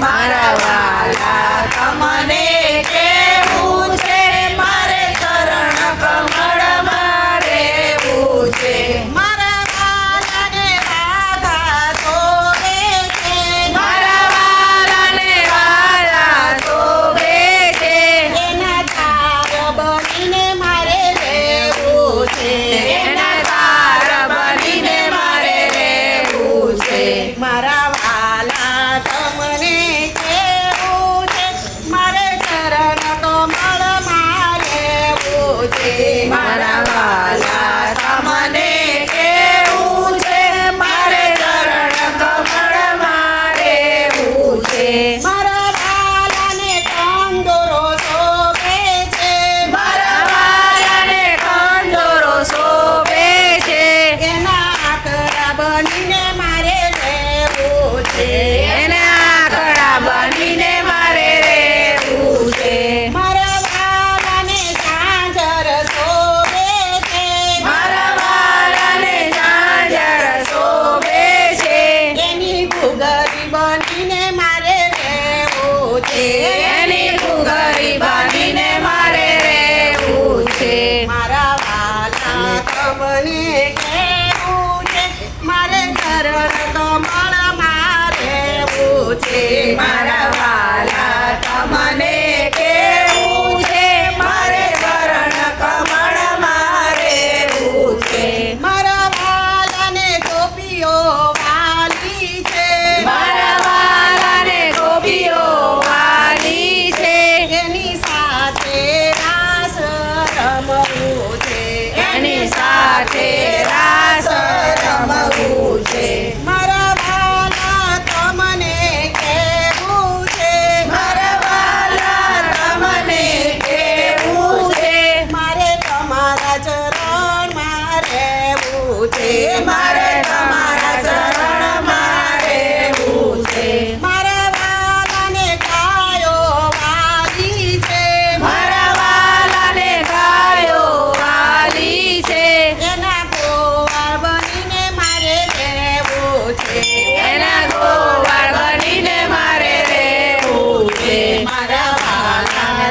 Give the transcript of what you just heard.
para Mara ચરણ છે મારા વાલા તમને કેવું છે મારે વરણ કમળ મારે છે મારા વાલાને વાલી છે મારા વાલાને વાલી છે એની સાથે રાસ રમવું છે. સાથે રાસ છે મારે તમારા શરણમાં છે મારા વાલાને ગાયો વાલી છે. મારા વાલાને ગાયો વાલી છે. એના ગોવાળ મારે રહેવું છે. એના ગોવાળ બનીને મારે છે. મારા વાલાને